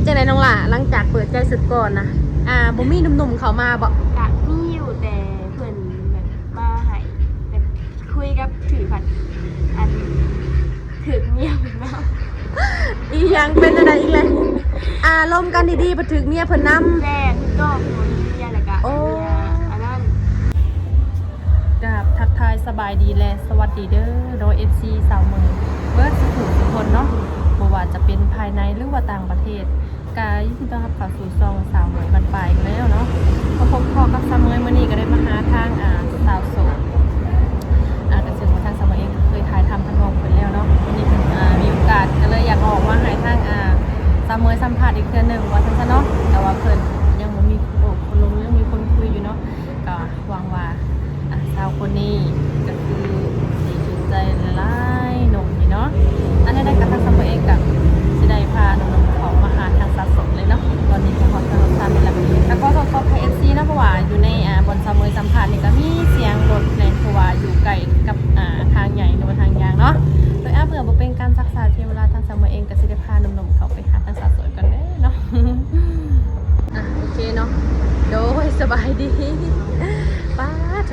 เป็นจังไดน้องล่ะหลังจากเปิดใจสุดก่อนนะอ่าบ่มีหนุ่มๆเขามาบ่กะมีอยู่แต่เพื่อนแบบมาให้แบบคุยกับถือผัดอันถือเมียเหมือนเนาะอีหยังเป็นจังไดอีกเลยอ่าลมกันดีๆบ่ถึงเมียเพิ่นนำแรกคือก็คนเมียแหละกะโอ้เมียอันนั้นกับทักทายสบายดีและสวัสดีเด้อโดย FC สาวเมือง ต้อนรับเข้าสู่ซองสาวเมยบันปลายแล้ว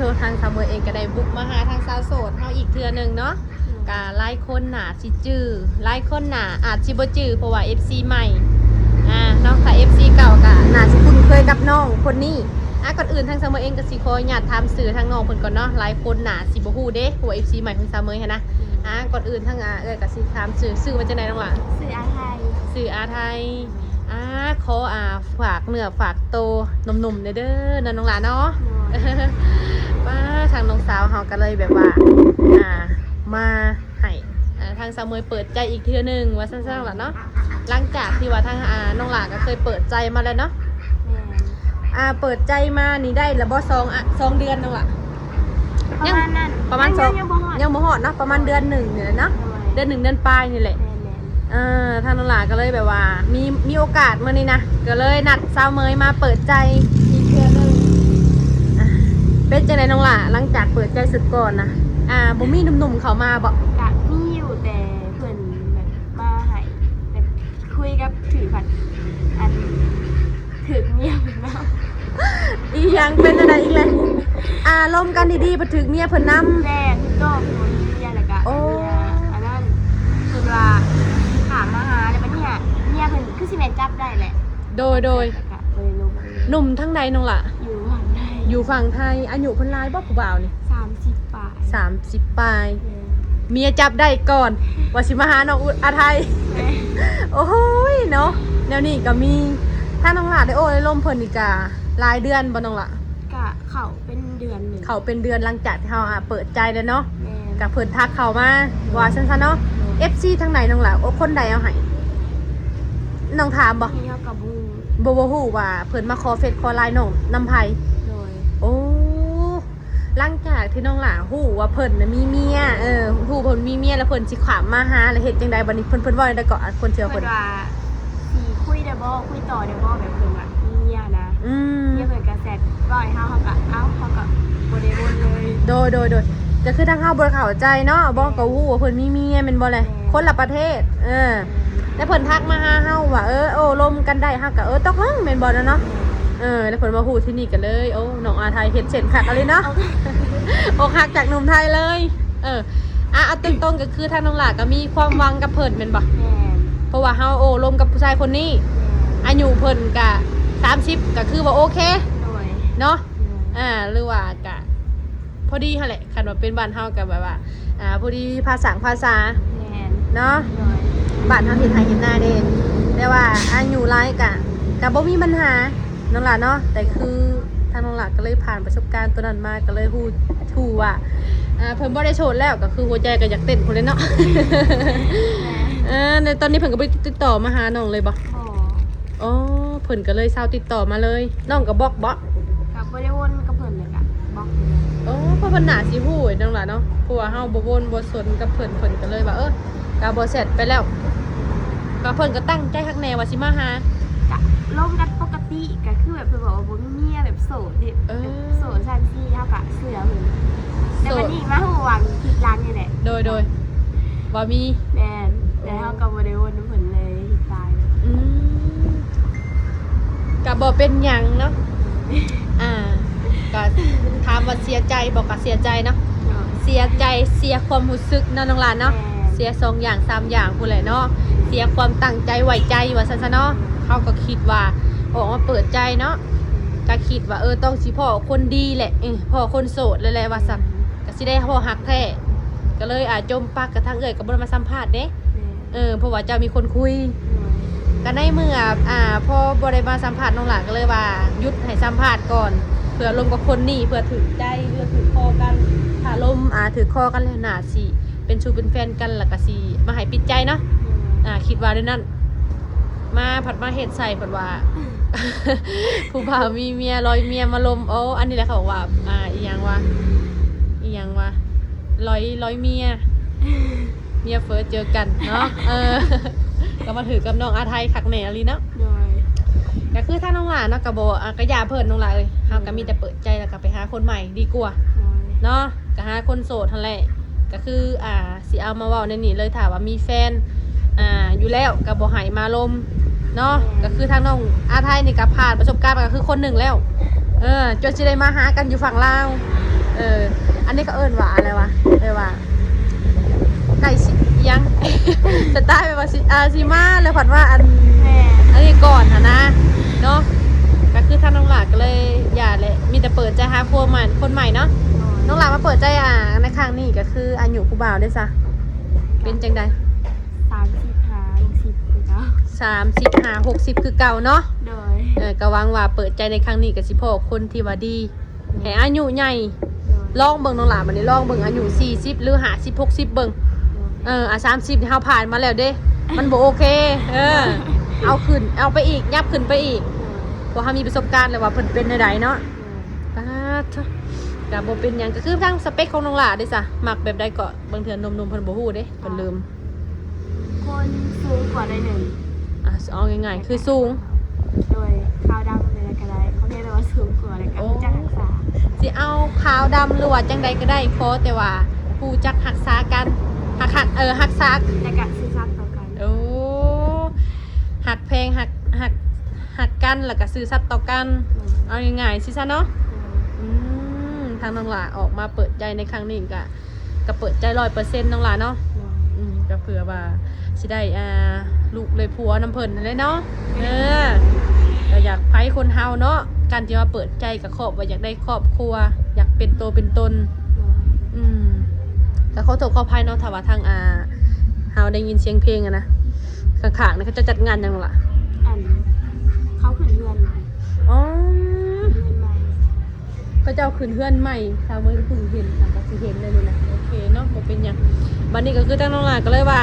เธอทางสามเมอเองก็ได้บุกมาหาทางสาวโสดเฮาอีกเทือหนึ่งเนาะกาไล่คนหนาสิจื้อไล่คนหนาอาจสิบ่จื้อเพราะว่า FC ใหม่อ่าเนาะถ้า FC เก่ากะน่าสิคุ้นเคยกับน้องคนนี้อะก่อนอื่นทางสามเมอเองก็สิขออนุญาตถามสื่อทางน้องเพิ่นก่อนเนาะหลายคนหนาสิบ่ฮู้เด้เพราะว่า FC ใหม่ของสามเมอหันนะอะก่อนอื่นทางอ่าเอ้ยก็สิถามสื่อสื่อว่าจังไดน้องล่ะสื่ออาไทยสื่ออาไทยอ่าขออ่าฝากเนื้อฝากโตวนมๆเด้อเด้อนั่นน้องหลานเนาะ หน่วยว่าทางน้องสาวเขาก็เลยแบบว่า อ่า มาให้อ่าทางสาวเมยเปิดใจอีกเทือหนึงว่าสั้นๆหล่ะเนาะหลังจากที่ว่าทางอ่าน้องหลาก็เคยเปิดใจมาแล้วเนาะแม่นอ่าเปิดใจมานี่ได้แล้วบ่สองอะสองเดือนน้องหละประมาณนั้นประมาณสองยังบ่ฮอดยังบ่ฮอดเนาะประมาณเดือนหนึ่งนี่แหละเนาะหน่วยเดือนหนึ่งเดือนปลายนี่แหละแม่นแม่นเอ่าทางน้องหลาก็เลยแบบว่า มีมีโอกาสมื่อนี้นะก็เลยนัดสาวเมยมาเปิดใจอีกเทื่อหนึงอะ เป็นจังไดน้องหลาหลังจากเปิดใจสุดก่อนนะอ่าบ่มีหนุ่มๆเขามาบ่กะมีอยู่แต่เพื่อนแบบมาให้แบบคุยกับถือผัดอันถือเมียเหมือนเนาะอีหยังเป็นอะไรอีกเลยอ่าลมกันดีๆบ่ถึงเมียเพิ่นนำแรกคือก็คนเมียแหละกะโอ้เมียอันนั้นคือว่าถามมาหาแล้วมันเนี่ยเมียเพิ่นคือสิแม่นจับได้แหละ โดยโดยแล้วก็บ่ได้ลง หนุ่มทั้งใดน้องล่ะ อยู่หวังได้อยู่ฝั่งไทยอายุเพิ่นหลายบ่ผู้บ่าวนี่30บาท30ปลาย เมียจับได้ก่อนว่าสิมาหาน้องอุอาไทย แม่โอ้โหยเนาะแนวนี้ก็มี ถ้าน้องหลาได้โอ้ได้ล่มเพิ่นนี่ก็หลายเดือนบ่น้องล่ะกะเขาเป็นเดือนหนึ่งเขาเป็นเดือนหลังจากที่เฮาอะเปิดใจแล้วเนาะแม่กับเพิ่นทักเข้ามาว่าซั่นๆเนาะ FC ทางไหนน้องล่ะโอ้คนใดเอาให้น้องถามบ่ที่เขากับบูบ่บ่ฮู้ว่าเพิ่นมาขอเฟซขอไลน์น้องนำไผโดยโอ้ หลังจากที่น้องหล่าฮู้ว่าเพิ่นน่ะมีเมียเออฮู้เพิ่นมีเมียแล้วเพิ่นสิขวามมาหาแล้วเฮ็ดจังไดบัดนี้เพิ่นเพิ่นเว้าได้ก่อนคนเชื่อเพิ่เพิ่นนว่าสีคุยได้บ่คุยต่อได้บ่แบบเพิ่นว่ามีเมียนะอืมเมียเพิ่นก็แซดบ่อยเฮาเฮาก็เอ้าเฮาก็บ่ได้วนเลยโดยโดยโดยก็คือทางเฮาบ่ได้เข้าใจเนาะบ่ก็ฮู้ว่าเพิ่นมีเมียแม่นบ่แหละคนละประเทศ เออ แล้วเพิ่นทักมาหาเฮาว่าเออโอ้ลมกันได้เฮาก็เออตกลงแม่นบ่แล้วเนาะ เออแล้วเพิ่นมาฮู้ที่นี่กันเลย โอ้น้องอาไทยเฮ็ดเส้นคักอะไรเนาะเอาอกหักจากหนุ่มไทยเลย เอออะเอาตรงๆก็คือทางน้องหลาก็มีความหวังกับเพิ่นแม่นบ่แม่เพราะว่าเฮาโอ้ลมกับผู้ชายคนนี้อายุเพิ่นก็30ก็คือว่าโอเคโดยเนาะอ่าหรือว่าก็พอดีหั่นแหละคันว่าเป็นบ้านเฮาก็แบบว่า อ่าพอดีภาษาภาษาแม่นเนาะโดยบ้านเฮาเฮ็ดไห้เฮ็ดนาเด้แต่ว่าอายุหลายก็ก็บ่มีปัญหา น้องหลาเนาะแต่คือทางน้องหลาก็เลยผ่านประสบการณ์ตัวนั้นมาก็เลยฮู้ฮู้ว่าอ่าเพิ่นบ่ได้โชดแล้วก็คือหัวใจก็อยากเต้นพุ่นเลยเนาะแม่อ่าในตอนนี้เพิ่นก็บ่ได้ติดต่อมาหาน้องเลยบ่บ่อ๋อเพิ่นก็เลยเศร้าติดต่อมาเลย น้องก็บอกบ่กับบ่ได้วนกับเพิ่นเลยกะบอกเลยอ๋อเพราะเพิ่นน่าสิฮู้ไอ้น้องล่ะเนาะเพราะว่าเฮาบ่วนบ่สนกับเพิ่นเพิ่นก็เลยว่าเออก็บ่เสร็จไปแล้วก็เพิ่นก็ตั้งใจฮักแน่ว่าสิมาหา กะลงกันปกติก็คือแบบเพิ่นบอกว่าบ่มีเมียแบบโสดดิเออ แบบโสดซันซี่เฮากะเสือเพิ่นแต่วันนี้มาฮู้วันผิดร้านนี่แหละโดยโดยบ่มีแม่นแต่เฮาก็บ่ได้วนเพิ่นเลยตายอืมบ่เป็นหยังเนาะอ่าก็ถามว่าเสียใจบอกก็เสียใจเนาะโดยเสียใจเสียความรู้สึกเนาะน้องหลานเนาะแม่ เสียสองอย่างสามอย่างพูดเลยเนาะเสียความตั้งใจไหวใจว่าซั่นซะเนาะ เขาก็คิดว่าออกมาเปิดใจเนาะก็คิดว่าเออต้องสิพ่อคนดีแหละเออพ่อคนโสดเลยแหละว่าซั่นก็สิได้พ่อฮักแท้ก็เลยอาจมปักกระทั่งเอ่ยก็บ่ได้มาสัมภาษณ์เด้แม่เออเพราะว่าเจ้ามีคนคุยโดยก็ในเมื่ออ่าพอบริมาสัมผัสน้องหลานก็เลยว่าหยุดให้สัมผัสก่อนเพื่อลมกับคนนี่เพื่อถือใจเพื่อถือคอกันถ้าลมอ่าถือคอกันแล้วน่าสิเป็นชูเป็นแฟนกันแล้วก็สิมาให้ปิดใจเนาะอ่าคิดว่าด้วยนั่น มาผัดมาเห็ดใส่ผัดว่า ผู้บ่าวมีเมียลอยเมียมาลมโอ้อันนี้แหละเขาบอกว่า อ่าอีหยังวะอีหยังวะลอยลอยเมีย เมียเฟิร์สเจอกันเนาะเออก็มาถือกับน้องอาไทยคักแหน่ลีเนาะโดยก็คือถ้าน้องหลานเนาะก็บอกอะก็อย่าเพิ่นน้องหลานเลยเฮาก็มีแต่เปิดใจแล้วก็ไปหาคนใหม่ดีกว่าโดยเนาะก็หาคนโสดทั้งแหละก็คืออ่าสิเอามาเว้าในนี้เลยถามว่ามีแฟนอ่าอยู่แล้วก็บ่ให้มาลม เนาะก็คือทางน้องอาไทยนี่ก็ผ่านประสบการณ์มาก็คือคนหนึ่งแล้ว เออจนสิได้มาหากันอยู่ฝั่งลาวเออ อันนี้ก็เอิ้นว่าอะไรวะเรียกว่าไก่สิยังสไตล์แบบว่าสิอาซิมาเลยผัดว่าอันแม่อันนี้ก่อนนะนะเนาะก็คือท่านน้องหลาก็เลยอย่าเลยมีแต่เปิดใจหาพวกใหม่คนใหม่เนาะน้องหลามาเปิดใจอะในครั้งนี้ก็คืออายุผู้บ่าวได้ซะเป็นจังใด สามสิบห้าหกสิบคือเก่าเนาะโดยเออก็หวังว่าเปิดใจในครั้งนี้ก็สิพอคนที่ว่าดีให้อายุใหญ่โดยลองเบิ่งน้องหลาบัดนี้ลองเบิ่งอายุสี่สิบหรือห้าสิบหกสิบเบิ่งเอออะสามสิบเฮาผ่านมาแล้วเด้ มันบ่โอเค เออ เอาขึ้น เอาไปอีก ยับขึ้นไปอีกเพราะเฮามีประสบการณ์แล้วว่าเพิ่นเป็นใดๆเนาะป้าทกับ่เป็นหยังก็คือทางสเปคของน้องหลาเด้จ้ะมักแบบใดก็บางเทื่อนนมๆเพิ่นบ่ฮู้เด้เพิ่นลืม คนสูงกว่าได้หนึ่ง อะเอาง่ายๆคือสูง โดยขาวดำเลยก็ได้เขาเรียกว่าสูงกว่าอะไรกันโอ้รู้จักรักษาสิเอาขาวดำหรือว่าจังใดก็ได้ขอแต่ว่าผู้จักรักษากันหักหักเออหักษาและกะซื่อสัตย์ต่อกันโอ้หักเพลงหักหักหักกันแล้วก็ซื้อสัตย์ต่อกัน เอาง่ายๆสิซะเนาะอืมทางน้องหลาออกมาเปิดใจในครั้งนี้ก็ก็เปิดใจ100%น้องหลาเนาะอืม ก็เผื่อว่าสิได้อ่าลูกเลยผัวน้ำเพิ่นนั่นเลยเนาะเออก็อยากไพ่คนเฮาเนาะการที่ว่าเปิดใจกับครอบว่าอยากได้ครอบครัว อยากเป็นตัวเป็นตน อืมแต่เขาตกเข้าภายเนาะถ้าว่าทางอ่าเฮาได้ยินเสียงเพลงอะนะข้างๆนี่เขาจะจัดงานหยังล่ะอันเขาขึ้นเรือนอ๋อเรือนใหม่เขาเจ้าขึ้นเพื่อนใหม่ชาวเมืองเพิ่งเห็นค่ะก็สิเห็นเลยนี่นะโอ เคเนาะบ่เป็นหยังบัดนี้ก็คือตั้งน้องหลานก็เลยว่า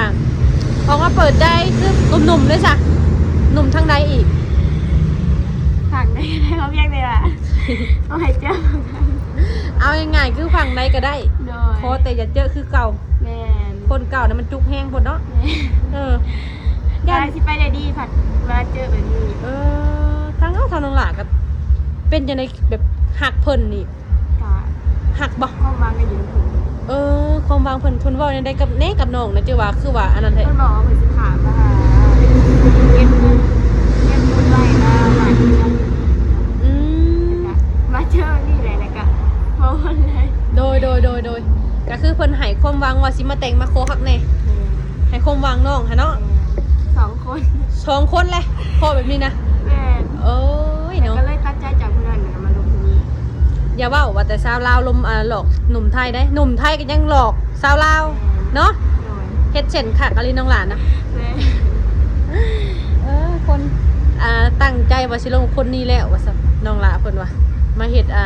ออกมาเปิดใจคือหนุ่มๆด้วยจ้ะหนุ่มทั้งใดอีกสั่งได้ได้เขาเรียกเลยล่ะเอาให้เจ้าเอาง่ายๆคือฝั่งใดก็ได้โดยโคแต่อย่าเจอคือเก่าแม่นคนเก่านะมันจุกแห้งหมดเนาะแม่เออยายสิไปได้ดีผัดมาเจอแบบนี้เออทางเอาทางนองหลากับเป็นยังไงแบบหักเพิ่นนี่กะหักบ่ห้องวางกันอยู่ในถุง เออ ความวางเพิ่นเพิ่นเว้าในใดกับแน่กับน้องนะเจ้าว่าคือว่าอันนั้นแหละเพื่อนบอกว่าเหมือนสิขามาหาเก็บเงินเก็บเงินไว้มาหลายเดือนอืมแล้วก็มาเจอนี่แหละแล้วก็โมเลย โดยโดยโดยโดยก็คือเพิ่นให้ความหวังว่าสิมาแต่งมาโคคักแน่ให้ความหวังน้องฮะเนาะสองคน สองคนเลยพอแบบนี้นะ อย่าเว่าว่าแต่สาวลาวลมอ่าหลอกหนุ่มไทยได้หนุ่มไทยก็ยังหลอกสาวลาวเนาะโดยเฮ็ดเช่นค่ะกะลิน้องหลานนะแม่เออคนอ่าตั้งใจว่าสิลงคนนี้แล้วว่าซั่นน้องหลาเพิ่นว่ามาเฮ็ดอ่า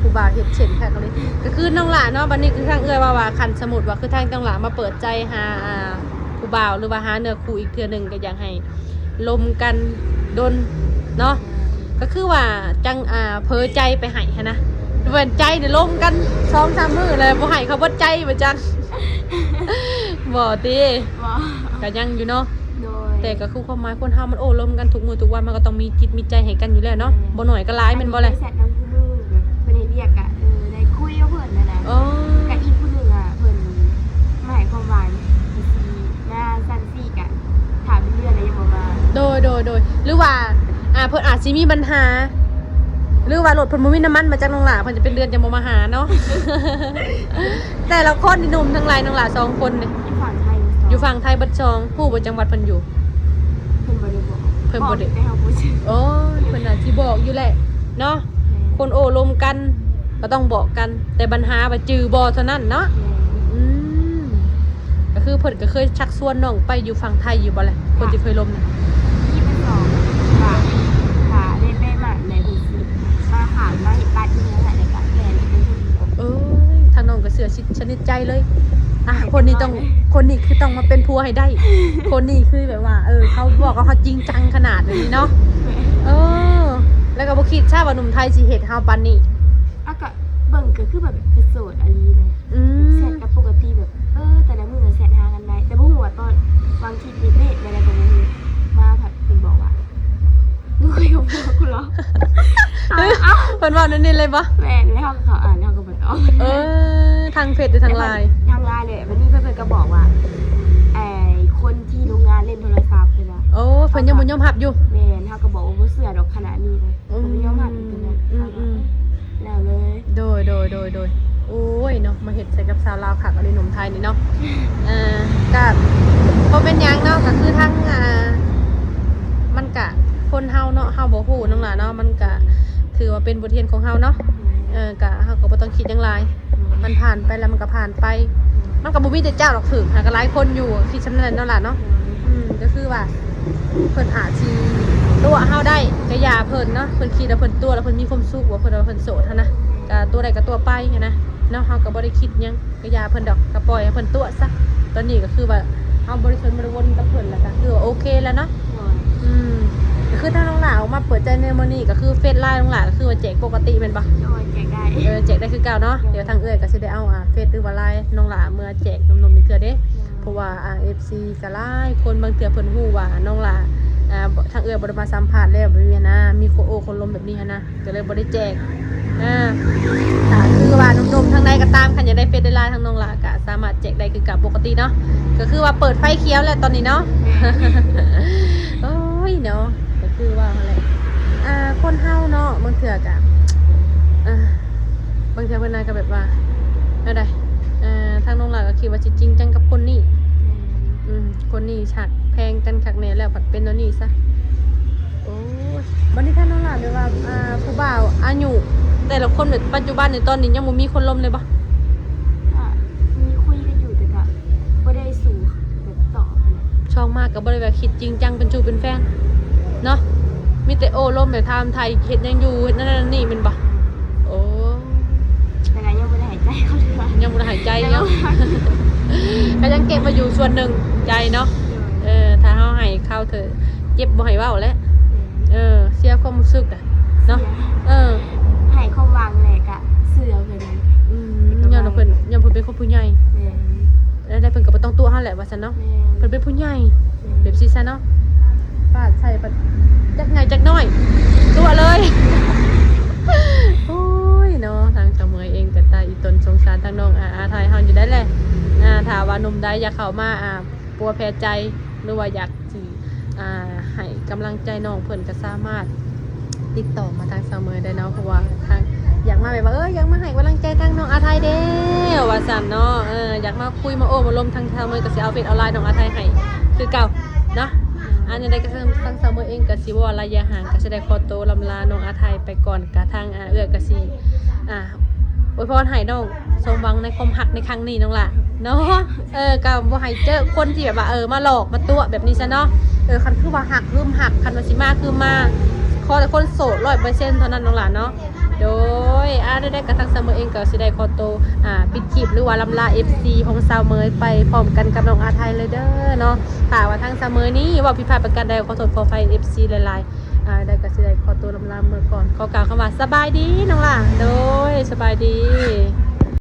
ผู้บ่าวเฮ็ดเช่นค่ะกะลิก็คือน้องหลาเนาะบัดนี้คือทางเอื้อยว่าว่าคันสมุดว่าคือทางน้องหลามาเปิดใจหาอ่าผู้บ่าวหรือว่าหาเนื้อคู่อีกเทื่อหนึงก็อยากให้ลมกันดนเนาะก็คือว่าจังอ่าเพอใจไปให้หั้นนะ เหมือนใจเนี่ยลมกันสองสามมือเลยบ่ให้เขาบ่ใจบ่จังบ่ติบอกก็ยังอยู่เนาะโดยแต่ก็คือความหมายคนเฮามันโอ้ลมกันทุกมื้อทุกวันมันก็ต้องมีจิตมีใจให้กันอยู่แล้วเนาะบ่หน่อยก็หลายแม่นบ่แหละแซดน้ำคู่มือแบบเพิ่นให้เรียกอะเออได้คุยกับเพิ่นนั่นแหละอ๋อกับอีกผู้หนึ่งอะเพิ่นมาให้ความหวานอีซีมาซันซี่กะถามเป็นเดือนอะไรยังบ่มาโดยโดยโดยหรือว่าอ่าเพิ่นอาจสิมีปัญหา หรือว่ารถเพิ่นบ่มีน้ำมันมาจากน้องหลาเพิ่นจะเป็นเดือนจะบ่มาหาเนาะ แต่ละคนนี่หนุ่มทั้งหลายน้องหลาสองคนนี่อยู่ฝั่งไทยอยู่ฝั่งไทยเบัดชอง ผู้บ่จังหวัดเพิ่นอยู่ เพิ่นบ่ได้บอกเพิ่นบ่ได้บอกแต่เฮาบ่ชื่อโอ้ยเพิ่นอาจสิบอกอยู่แหละเนาะ คนโอ้ลมกันก็ต้องบอกกัน แต่ปัญหาว่าจือบ่เท่านั้นเนาะ อืมก็คือเพิ่นก็เคยชักชวนน้องไปอยู่ฝั่งไทยอยู่บ่แหละคนที่เคยลมน่ะ ที่เป็นสองค่ะค่ะได้ได้มาในบุญมาหามาเห็นบ้านที่นี่แหละในการแทนเป็นผู้หญิง เอ้ยทางน้องก็เสือชิดชนิด ใจเลย อะคนนี้ต้องคนนี้คือต้องมาเป็นผัวให้ได้ คนนี้คือแบบว่า เออ เขาบอกว่าเขาจริงจังขนาดนี้เนาะเออ แล้วก็บ่คิดชาติว่าหนุ่มไทยสิเฮ็ดเฮาปานนี้อะก็เบิ่งก็คือแบบเป็นโสดอะไรเลยอืแซมดกับปกติแบบ เออ แต่ละมือแซดหากันได้ แต่บ่ฮู้ว่าตอนวางคลิปนี้เด็ดอะไรก็บ่รู้มาผัดเป็นบอกว่าลูกคุยกับพ่อกูเหรอเอาเอ้าเพิ่นเว้านั่นนี่เลยบ่แม่นแล้วเขาก็เขาอ่านแล้วเขาก็บ่ตอบเออ ทางเฟซหรือทางไลน์ทางไลน์เลยวันนี้เพื่อนๆก็บอกว่าไอ้คนที่โรงงานเล่นโทรศัพท์เลยนะโอ้เพิ่นยังบ่ยอมรับอยู่แม่นเขาก็บอกว่าบ่เสื้อดอกขนาดนี้เลยอืมผมยอมรับอีกเป็นไงอืมอืมแล้วเลยโดยโดยโดยโดยโอ้ยเนาะมาเห็ดใส่กับสาวลาวค่ะกับหนุ่มไทยนี่เนาะเอ่าก็พอเป็นหยังเนาะก็คือทั้งอ่ามันกะคนเฮาเนาะเฮาบ่ฮู้น้องหล่ะเนาะมันกะถือว่าเป็นบทเรียนของเฮาเนาะเออกะเฮาก็บ่ต้องคิดหยังหลายมันผ่านไปแล้วมันก็ผ่านไป มันก็บ่มีแต่เจ้าหรอกถึงหาก็หลายคนอยู่คิดชำนาญเนาะล่ะเนาะ อืมก็คือว่าเพิ่นอาจสิตัวเฮาได้ก็อย่าเพิ่นเนาะเพิ่นคิดแล้วเพิ่นตัวแล้วเพิ่นมีความสุขว่าเพิ่นว่าเพิ่นโสดหั้นนะก็ตัวใดก็ตัวไปหั้นนะเนาะเฮาก็บ่ได้คิดหยังก็อยาเพิ่นดอกก็ปล่อยให้เพิ่นตัวซะตอนนี้ก็คือว่าเฮาบริสุทธิ์บริวนกับเพิ่นแล้วก็คือว่าโอเคแล้วเนาะอืมก็ คือถ้าน้องหลาออกมาเปิดใจในมื้อนี้ก็คือเฟซไลน์น้องหลาก็คือว่าแจกปกติแม่นบ่โดยแจกได้เออแจกได้คือเก่าเนาะเดี๋ยวทางเอื้อยก็สิได้เอาอ่าเฟซหรือว่าไลน์น้องหลาเมื่อแจกนมๆนี่เทื่อเด้เพราะว่าอ่า FC ก็หลายคนบางเทื่อเพิ่นฮู้ว่าน้องหลาอ่าบ่ทางเอื้อยบ่ได้มาสัมภาษณ์แล้วแบบนี้นะมีโคโอคนลมแบบนี้หั้นนะก็เลยบ่ได้แจกอ่าค่ะคือว่าหนุ่มๆทางใดก็ตามคันอยากได้เฟซได้ไลน์ทางน้องหลากะสามารถแจกได้คือกับปกติเนาะก็คือว่าเปิดไฟเขียวแล้วตอนนี้เนาะโอ้ยเนาะก็ คือว่าอะไรอ่าคนเฮาเนาะบางเถื่อกะอ่าบางเถื่อเพิ่นน่าก็แบบว่าอะไรอ่าทางน้องหลาก็คิดว่าสิจริงจังกับคนนี้อืมคนนี้ฉากแพงกันคักแน่แล้วผัดเป็นตัวนี้ซะโอ้ยวันนี้ท่านน้องหลานเลยว่าอ่าผู้บ่าวอายุแต่ละคนแบบปัจจุบันในตอนนี้ยังบ่มีคนลมเลยปะก็มีคุยกันอยู่แต่ก็บ่ได้สู่แบบต่อขนาดช่องมากกับบริแบบคิดจริงจังเป็นจูเป็นแฟน เนาะมีแต่โอ้ลมแบบทำไทยเฮ็ดยังอยู่เฮ็ดนั่นนั่นนี่แมันปะโอ้แต่ก็ยังบ่ได้หายใจเขาเลยว่ายังบ่ได้หายใจเนาะก็ยังเก็บมาอยู่ส่วนหนึ่งใจเนาะเออถ้าเฮาให้เข้าเถอะเจ็บบ่ให้เว้าแล้วเออเสียความรู้สึกอะเนาะเออหายความหวังแหละกะเสือเพิ่นอืมยามเราเพิ่นยามเพิ่นเป็นคนผู้ใหญ่แม่นแล้วได้เพิ่นก็บ่ต้องตัวเฮาแหละว่าซั่นเนาะแม่นเพิ่นเป็นผู้ใหญ่แบบซี่ซะเนาะ ปาดใส่ปัดจักไงจักน้อย ตัวเลยโอ้ยเนาะทางสะเมยเองก็ตาอีตนสงสารทางน้องอาอาไทยเฮาอยู่ได้แหละอ่าถาว่านุ่มใดอยากเข้ามาอ่าปัวแพ้ใจหรือว่าอยากสิอ่าให้กำลังใจน้องเพิ่นก็สามารถติดต่อมาทางสมยได้เนาะเพราะว่าทางอยากมาแบบว่าเอออยากมาให้กำลังใจทางน้องอาไทยเด้อว่าสันเนาะเอออยากมาคุยมาโอ้มาลมทางสมยก็สิเอาเฟซเอาไลน์น้องอาไทยให้คือเก่าเนาะ อันนี้ได้ก็ทางทางสาวเมยเองก็สิว่าระยะห่างก็สิได้ขอโตลำลาน้องอาไทยไปก่อนกะทางอ่าเอื้อก็สิอ่าอวยพรให้น้องสมหวังในความหักในครั้งนี้น้องล่ะเนาะเออก็บ่ให้เจอคนที่แบบว่าเออมาหลอกมาตัวแบบนี้ซะเนาะเออคันคือว่าหักคือหักคันว่าสิมาคือมาขอแต่คนโสดร้อยเปอร์เซ็นต์เท่านั้นน้องลานเนาะ โดยอาได้ได้กระทั่งเสมอเองก็สิได้ขอโตวอ่าปิดคลิปหรือว่าลำลา FC ของสาวเมยไปพร้อมกันกับน้องอาไทยเลยเด้อเนาะถ้าว่าทางเสมอนี้ว่าผิดพลาดประการใดขอโทษขอไฟ FC หลายๆอ่าได้ก็สิได้ขอตัวลำลาเมื่อก่อนขอกล่าวคำว่าสบายดีน้องหล่ะโดยสบายดี